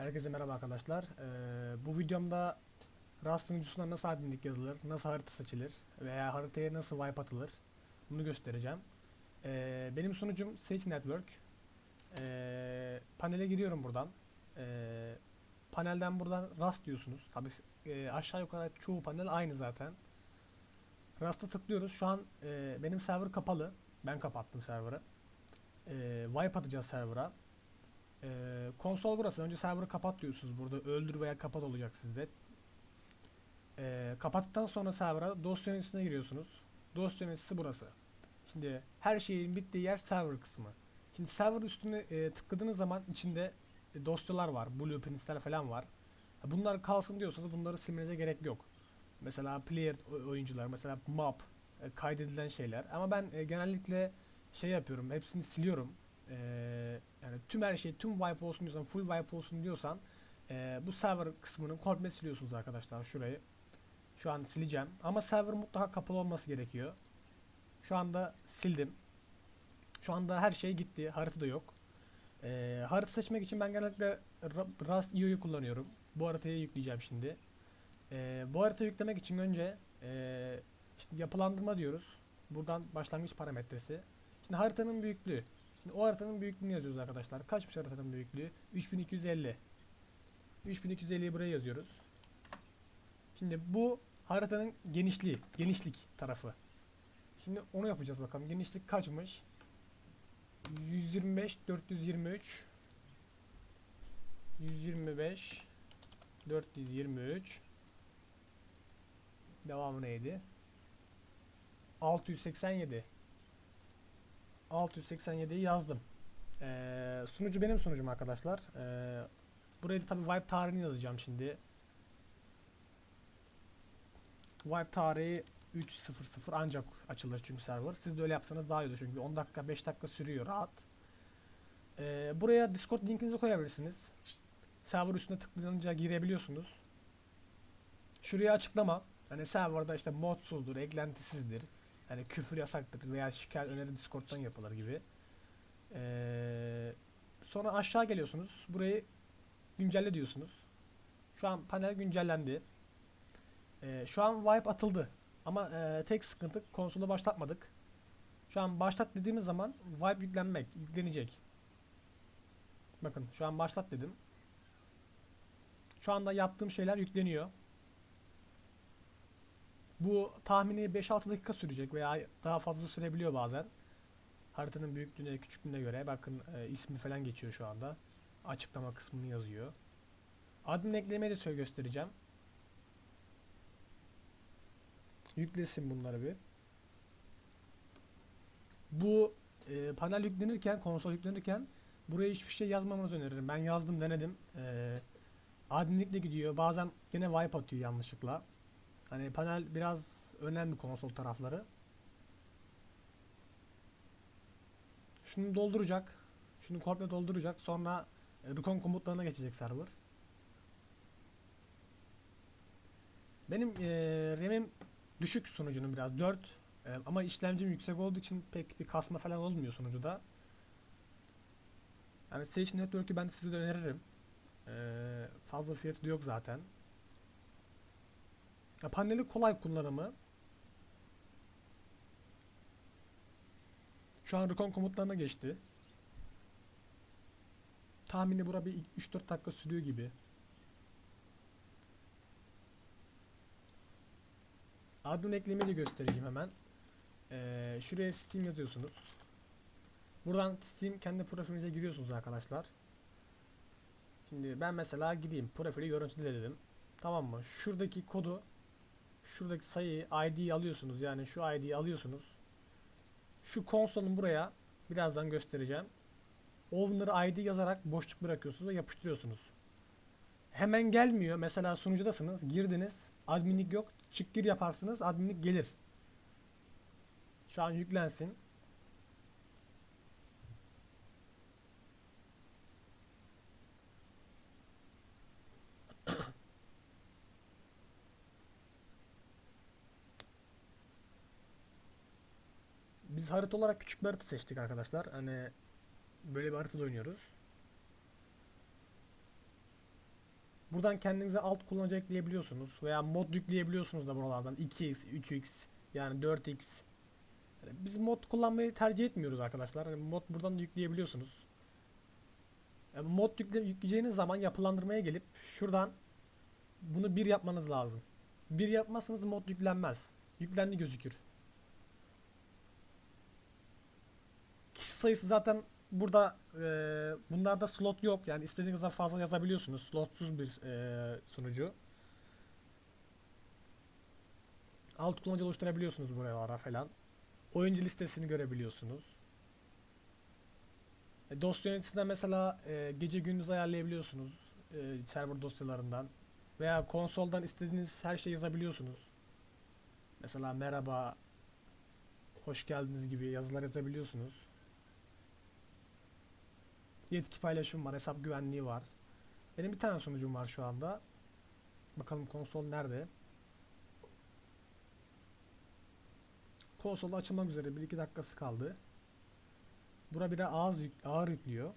Herkese merhaba arkadaşlar. Ee, bu videomda Rust sunucusuna nasıl adminlik yazılır, nasıl harita seçilir veya haritaya nasıl wipe atılır bunu göstereceğim. Ee, benim sunucum Sage Network. Ee, panele giriyorum buradan. Ee, panelden buradan Rust diyorsunuz. Tabi aşağı yukarı çoğu panel aynı zaten. Rust'a tıklıyoruz. Şu an e, benim server kapalı. Ben kapattım server'ı. Ee, wipe atacağız server'a. Ee, konsol burası. Önce server'ı kapat diyorsunuz burada. Öldür veya kapat olacak sizde. Ee, kapattıktan sonra server'a dosya yöneticisine giriyorsunuz. Dosya yöneticisi burası. Şimdi her şeyin bittiği yer server kısmı. Şimdi server üstüne e, tıkladığınız zaman içinde e, dosyalar var. Blueprints'ler falan var. Bunlar kalsın diyorsanız bunları silmenize gerek yok. Mesela player oy- oyuncular, mesela map, e, kaydedilen şeyler. Ama ben e, genellikle şey yapıyorum. Hepsini siliyorum. Ee, yani tüm her şey tüm wipe olsun diyorsan full wipe olsun diyorsan ee, bu server kısmını komple siliyorsunuz arkadaşlar şurayı. Şu an sileceğim ama server mutlaka kapalı olması gerekiyor. Şu anda sildim. Şu anda her şey gitti. Harita da yok. Ee, harita seçmek için ben genellikle Rust IO'yu kullanıyorum. Bu haritayı yükleyeceğim şimdi. Ee, bu haritayı yüklemek için önce ee, işte yapılandırma diyoruz. Buradan başlangıç parametresi. Şimdi haritanın büyüklüğü. Şimdi o haritanın büyüklüğünü yazıyoruz arkadaşlar. Kaçmış haritanın büyüklüğü? 3250. 3250'yi buraya yazıyoruz. Şimdi bu haritanın genişliği, genişlik tarafı. Şimdi onu yapacağız bakalım. Genişlik kaçmış? 125 423 125 423 Devamı neydi? 687 687'yi yazdım. Ee, sunucu benim sunucum arkadaşlar. Ee, buraya da tabii wipe tarihini yazacağım şimdi. Wipe tarihi 3.00 ancak açılır çünkü server. Siz de öyle yapsanız daha iyi olur çünkü 10 dakika 5 dakika sürüyor rahat. Ee, buraya Discord linkinizi koyabilirsiniz. Server üstüne tıklayınca girebiliyorsunuz. Şuraya açıklama. Hani serverda işte modsuzdur, eklentisizdir. Yani küfür yasaktır veya şikayet öneri Discord'dan yapılır gibi. Ee, sonra aşağı geliyorsunuz. Burayı güncelle diyorsunuz. Şu an panel güncellendi. Ee, şu an wipe atıldı. Ama e, tek sıkıntı konsolu başlatmadık. Şu an başlat dediğimiz zaman wipe yüklenmek, yüklenecek. Bakın şu an başlat dedim. Şu anda yaptığım şeyler yükleniyor. Bu tahmini 5-6 dakika sürecek veya daha fazla sürebiliyor bazen. Haritanın büyüklüğüne, küçüklüğüne göre bakın e, ismi falan geçiyor şu anda. Açıklama kısmını yazıyor. Admin eklemeyi de söyle göstereceğim. Yüklesin bunları bir. Bu e, panel yüklenirken, konsol yüklenirken buraya hiçbir şey yazmamanızı öneririm. Ben yazdım, denedim. E, adminlikle gidiyor. Bazen yine wipe atıyor yanlışlıkla. Hani panel biraz önemli konsol tarafları. Şunu dolduracak. Şunu komple dolduracak. Sonra e, recon komutlarına geçecek server. Benim e, RAM'im düşük sunucunun biraz 4 e, ama işlemcim yüksek olduğu için pek bir kasma falan olmuyor sunucuda. Yani Sage Network'ü ben size de öneririm. E, fazla fiyatı da yok zaten. Paneli kolay kullanımı. Şu an recon komutlarına geçti. Tahmini bura bir 3-4 dakika sürüyor gibi. Admin eklemeyi de göstereceğim hemen. Ee, şuraya Steam yazıyorsunuz. Buradan Steam kendi profilinize giriyorsunuz arkadaşlar. Şimdi ben mesela gideyim profili görüntüle dedim. Tamam mı? Şuradaki kodu şuradaki sayıyı ID'yi alıyorsunuz. Yani şu ID'yi alıyorsunuz. Şu konsolun buraya birazdan göstereceğim. Owner ID yazarak boşluk bırakıyorsunuz ve yapıştırıyorsunuz. Hemen gelmiyor. Mesela sunucudasınız. Girdiniz. Adminlik yok. Çık gir yaparsınız. Adminlik gelir. Şu an yüklensin. Biz harita olarak küçük bir harita seçtik arkadaşlar. Hani böyle bir haritada oynuyoruz. Buradan kendinize alt kullanıcı ekleyebiliyorsunuz veya mod yükleyebiliyorsunuz da buralardan 2x, 3x yani 4x. Yani biz mod kullanmayı tercih etmiyoruz arkadaşlar. Hani mod buradan da yükleyebiliyorsunuz. Yani mod yükle, yükleyeceğiniz zaman yapılandırmaya gelip şuradan bunu bir yapmanız lazım. Bir yapmazsanız mod yüklenmez. Yüklendi gözükür. Sayısı zaten burada e, bunlarda slot yok. Yani istediğiniz kadar fazla yazabiliyorsunuz. Slotsuz bir e, sunucu. Alt kullanıcı oluşturabiliyorsunuz buralara falan. Oyuncu listesini görebiliyorsunuz. E, dosya yöneticisinden mesela e, gece gündüz ayarlayabiliyorsunuz. E, server dosyalarından. Veya konsoldan istediğiniz her şeyi yazabiliyorsunuz. Mesela merhaba, hoş geldiniz gibi yazılar yazabiliyorsunuz. Yetki paylaşım var, hesap güvenliği var. Benim bir tane sunucum var şu anda. Bakalım konsol nerede? Konsolda açılmak üzere 1-2 dakikası kaldı. Bura biraz ağır, yük, ağır yüklüyor.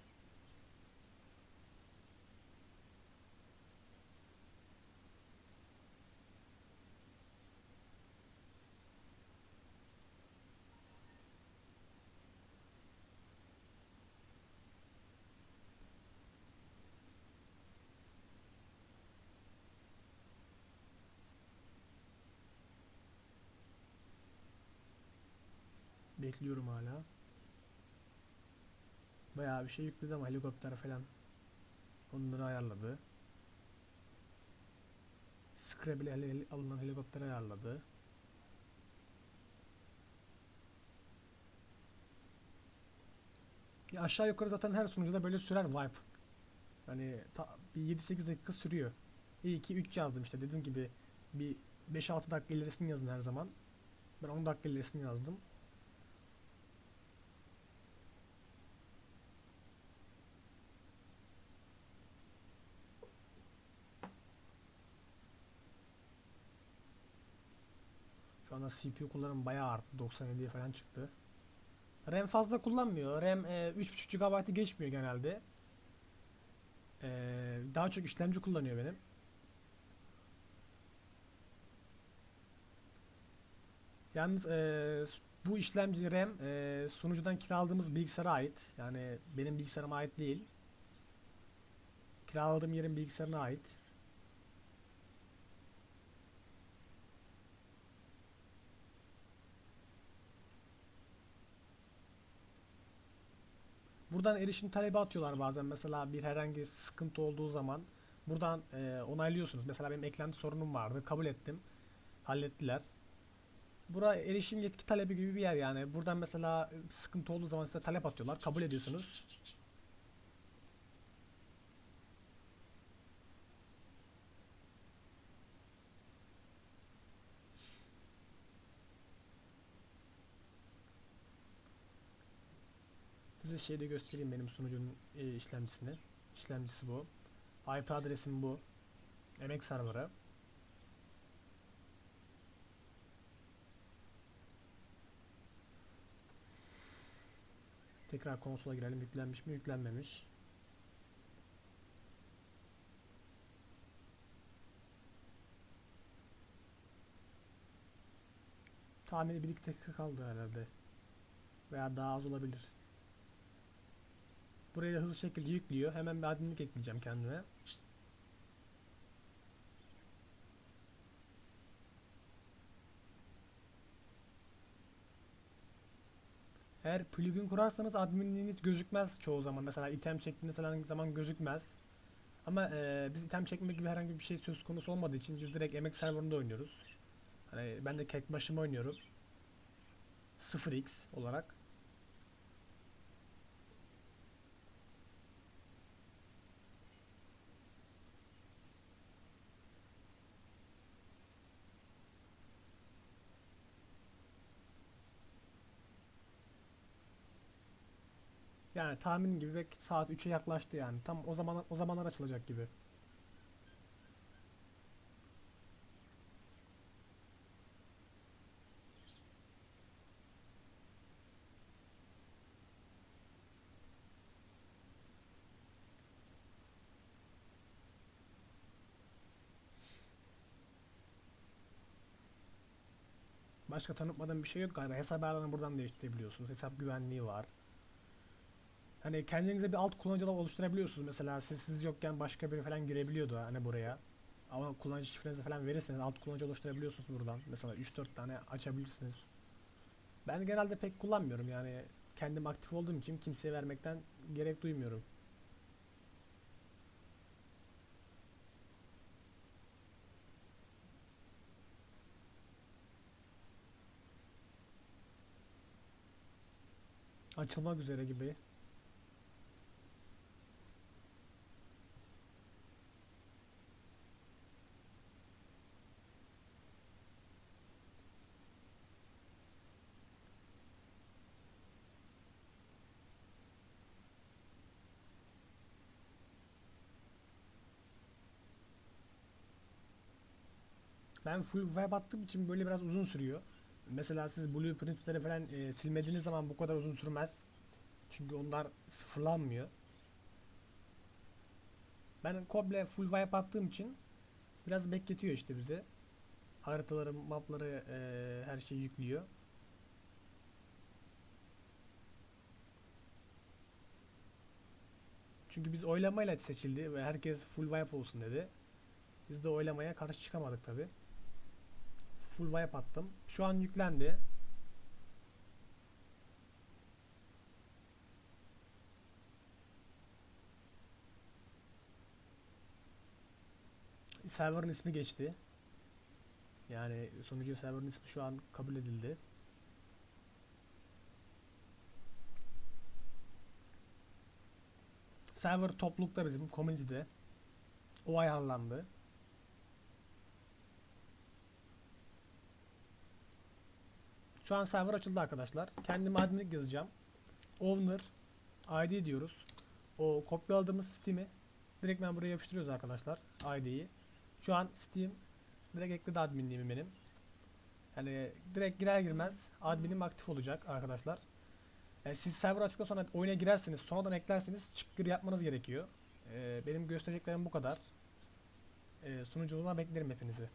Bekliyorum hala. Bayağı bir şey yükledi ama helikopter falan onları ayarladı. Scrabble alınan helikopter ayarladı. Ya aşağı yukarı zaten her sunucuda böyle sürer wipe. Hani ta- bir 7-8 dakika sürüyor. İyi ki 3 yazdım işte dediğim gibi bir 5-6 dakika ilerisini yazın her zaman. Ben 10 dakika ilerisini yazdım. Anda CPU kullanım bayağı arttı. 97'ye falan çıktı. RAM fazla kullanmıyor. RAM e, 3.5 GB'ı geçmiyor genelde. E, daha çok işlemci kullanıyor benim. Yalnız e, bu işlemci RAM e, sunucudan kiraladığımız bilgisayara ait. Yani benim bilgisayarıma ait değil. Kiraladığım yerin bilgisayarına ait. Buradan erişim talebi atıyorlar bazen. Mesela bir herhangi sıkıntı olduğu zaman buradan e, onaylıyorsunuz. Mesela benim eklenti sorunum vardı. Kabul ettim. Hallettiler. Bura erişim yetki talebi gibi bir yer yani. Buradan mesela sıkıntı olduğu zaman size talep atıyorlar. Kabul ediyorsunuz. Size şeyi de göstereyim benim sunucunun e, işlemcisini. İşlemcisi bu. IP adresim bu. Emek serverı. Tekrar konsola girelim. Yüklenmiş mi? Yüklenmemiş. Tahmini 1-2 dakika kaldı herhalde. Veya daha az olabilir. Buraya hızlı şekilde yüklüyor. Hemen bir adminlik ekleyeceğim kendime. Eğer plugin kurarsanız adminliğiniz gözükmez çoğu zaman. Mesela item çektiğiniz zaman gözükmez. Ama e, biz item çekme gibi herhangi bir şey söz konusu olmadığı için biz direkt emek serverında oynuyoruz. Hani ben de tek başıma oynuyorum. 0x olarak. Yani tahmin gibi belki saat 3'e yaklaştı yani. Tam o zaman o zamanlar açılacak gibi. Başka tanıtmadan bir şey yok galiba. Hesap ayarlarını buradan değiştirebiliyorsunuz. Hesap güvenliği var. Hani kendinize bir alt kullanıcı oluşturabiliyorsunuz. Mesela siz, siz yokken başka biri falan girebiliyordu hani buraya. Ama kullanıcı şifrenizi falan verirseniz alt kullanıcı oluşturabiliyorsunuz buradan. Mesela 3-4 tane açabilirsiniz. Ben genelde pek kullanmıyorum yani kendim aktif olduğum için kimseye vermekten gerek duymuyorum. Açılmak üzere gibi. Ben full web attığım için böyle biraz uzun sürüyor. Mesela siz blueprintleri falan e, silmediğiniz zaman bu kadar uzun sürmez. Çünkü onlar sıfırlanmıyor. Ben komple full wipe attığım için biraz bekletiyor işte bizi. Haritaları, mapları, e, her şeyi yüklüyor. Çünkü biz oylamayla seçildi ve herkes full wipe olsun dedi. Biz de oylamaya karşı çıkamadık tabi. Full wipe attım. Şu an yüklendi. Server'ın ismi geçti. Yani sonucu server'ın ismi şu an kabul edildi. Server toplulukta bizim community'de. O ayarlandı. Şu an server açıldı arkadaşlar. Kendim adminlik yazacağım. Owner ID diyoruz. O kopyaladığımız Steam'i direkt ben buraya yapıştırıyoruz arkadaşlar. ID'yi. Şu an Steam direkt ekledi adminliğimi benim. Yani direkt girer girmez adminim aktif olacak arkadaşlar. E, siz server açtıktan sonra oyuna girersiniz. Sonradan eklerseniz çıkgır yapmanız gerekiyor. E, benim göstereceklerim bu kadar. E, sunuculuğuna beklerim hepinizi.